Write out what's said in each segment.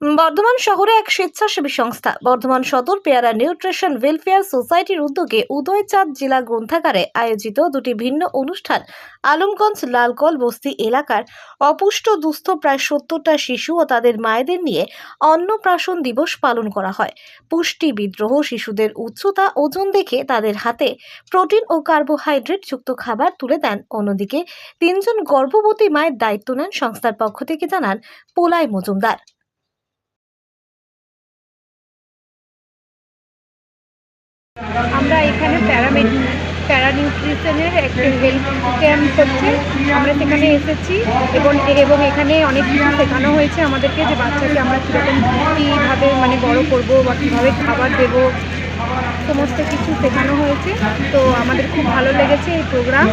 বর্ধমান শহরে এক স্বেচ্ছাসেবী সংস্থা, বর্ধমান সদর পেয়ারা নিউট্রিশন ওয়েলফেয়ার সোসাইটির উদ্যোগে উদয়চাঁদ জেলা গ্রন্থাগারে আয়োজিত দুটি ভিন্ন অনুষ্ঠান, আলমগঞ্জ লালকল বস্তি এলাকার অপুষ্ট দুস্থ প্রায় সত্তরটা শিশু ও তাদের মায়েদের নিয়ে অন্নপ্রাশন দিবস পালন করা হয়। পুষ্টি বিদ্রোহ, শিশুদের উচ্চতা, ওজন দেখে তাদের হাতে প্রোটিন ও কার্বোহাইড্রেট যুক্ত খাবার তুলে দেন। অন্যদিকে তিনজন গর্ভবতী মায়ের দায়িত্ব নেন সংস্থার পক্ষ থেকে জানান পোলাই মজুমদার। আমরা এখানে প্যারামেড, প্যারানিউট্রিশনের একটা হেলথ ক্যাম্প হচ্ছে। আমরা সেখানে এসেছি এবং এবং এখানে অনেক কিছু শেখানো হয়েছে আমাদেরকে যে বাচ্চাকে আমরা কীরকম কীভাবে মানে বড় করব বা কীভাবে খাবার দেব। সমস্ত কিছু শেখানো হয়েছে। তো আমাদের খুব ভালো লেগেছে এই প্রোগ্রাম।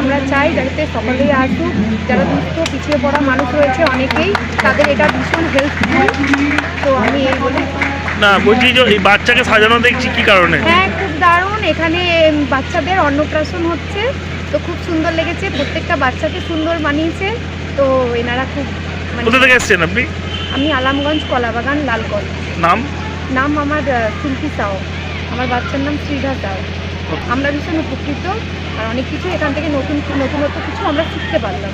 আমরা চাই যাতে সকলেই আসুক, যারা দুস্থ পিছিয়ে পড়া মানুষ রয়েছে অনেকেই, তাদের এটা ভীষণ হেল্পফুল। তো আমি এই বলে না বলছি যে এই বাচ্চাকে সাজানো দেখছি কি কারণে? হ্যাঁ খুব দারুণ। এখানে বাচ্চাদের অন্নপ্রাশন হচ্ছে। তো খুব সুন্দর লেগেছে। প্রত্যেকটা বাচ্চাকে সুন্দর বানিয়েছে। তো এনারা খুব মানে কোথা থেকে এসছেন আপনি? আমি আলামগঞ্জ কলাবাগান লালকল নাম? নাম আমার শিল্পী সাও। আমার বাচ্চার নাম শ্রীধা সাও। আমরা ভীষণ উপকৃত। আর অনেক কিছু এখান থেকে নতুন নতুনত্ব কিছু আমরা শিখতে পারলাম।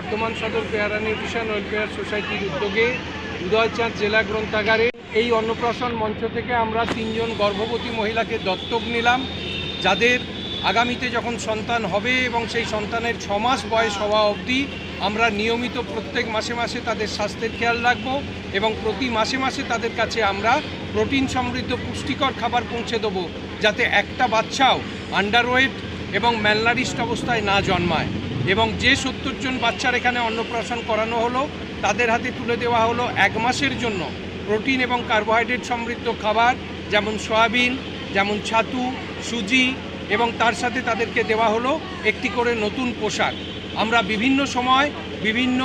বর্ধমান সদর পেয়ারা নিউট্রিশন ওয়েলফেয়ার সোসাইটির উদ্যোগে উদয়চাঁদ জেলা গ্রন্থাগারে এই অন্নপ্রাশন মঞ্চ থেকে আমরা তিনজন গর্ভবতী মহিলাকে দত্তক নিলাম, যাদের আগামীতে যখন সন্তান হবে এবং সেই সন্তানের ছ মাস বয়স হওয়া অবধি আমরা নিয়মিত প্রত্যেক মাসে মাসে তাদের স্বাস্থ্যের খেয়াল রাখব এবং প্রতি মাসে মাসে তাদের কাছে আমরা প্রোটিন সমৃদ্ধ পুষ্টিকর খাবার পৌঁছে দেবো, যাতে একটা বাচ্চাও আন্ডারওয়েট এবং ম্যালনারিস্ট অবস্থায় না জন্মায়। এবং যে সত্তর জন বাচ্চার এখানে অন্নপ্রাশন করানো হলো, তাদের হাতে তুলে দেওয়া হলো এক মাসের জন্য প্রোটিন এবং কার্বোহাইড্রেট সমৃদ্ধ খাবার, যেমন সয়াবিন, যেমন ছাতু, সুজি এবং তার সাথে তাদেরকে দেওয়া হলো একটি করে নতুন পোশাক। আমরা বিভিন্ন সময় বিভিন্ন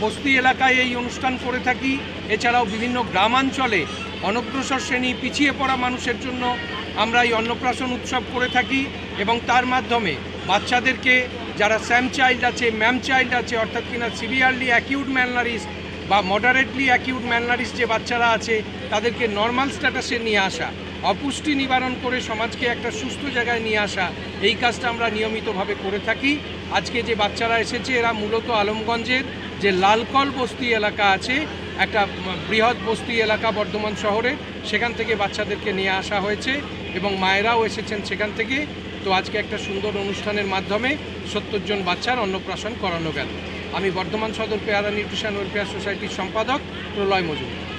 বস্তি এলাকায় এই অনুষ্ঠান করে থাকি, এছাড়াও বিভিন্ন গ্রামাঞ্চলে অনগ্রসর শ্রেণি পিছিয়ে পড়া মানুষের জন্য আমরা এই অন্নপ্রাশন উৎসব করে থাকি এবং তার মাধ্যমে বাচ্চাদেরকে যারা স্যাম চাইল্ড আছে, ম্যাম চাইল্ড আছে, অর্থাৎ কিনা সিভিয়ারলি অ্যাকিউট ম্যালনারিস বা মডারেটলি অ্যাকিউট ম্যালনারিস যে বাচ্চারা আছে, তাদেরকে নর্মাল স্ট্যাটাসে নিয়ে আসা, অপুষ্টি নিবারণ করে সমাজকে একটা সুস্থ জায়গায় নিয়ে আসা, এই কাজটা আমরা নিয়মিতভাবে করে থাকি। আজকে যে বাচ্চারা এসেছে, এরা মূলত আলমগঞ্জের যে লালকল বস্তি এলাকা আছে, একটা বৃহৎ বস্তি এলাকা বর্ধমান শহরে, সেখান থেকে বাচ্চাদেরকে নিয়ে আসা হয়েছে এবং মায়েরাও এসেছেন সেখান থেকে। তো আজকে একটা সুন্দর অনুষ্ঠানের মাধ্যমে সত্তর জন বাচ্চার অন্নপ্রাশন করানো গেল। আমি বর্ধমান সদর পেয়ারা নিউট্রিশন ওয়েলফেয়ার সোসাইটির সম্পাদক প্রলয় মজুমদার।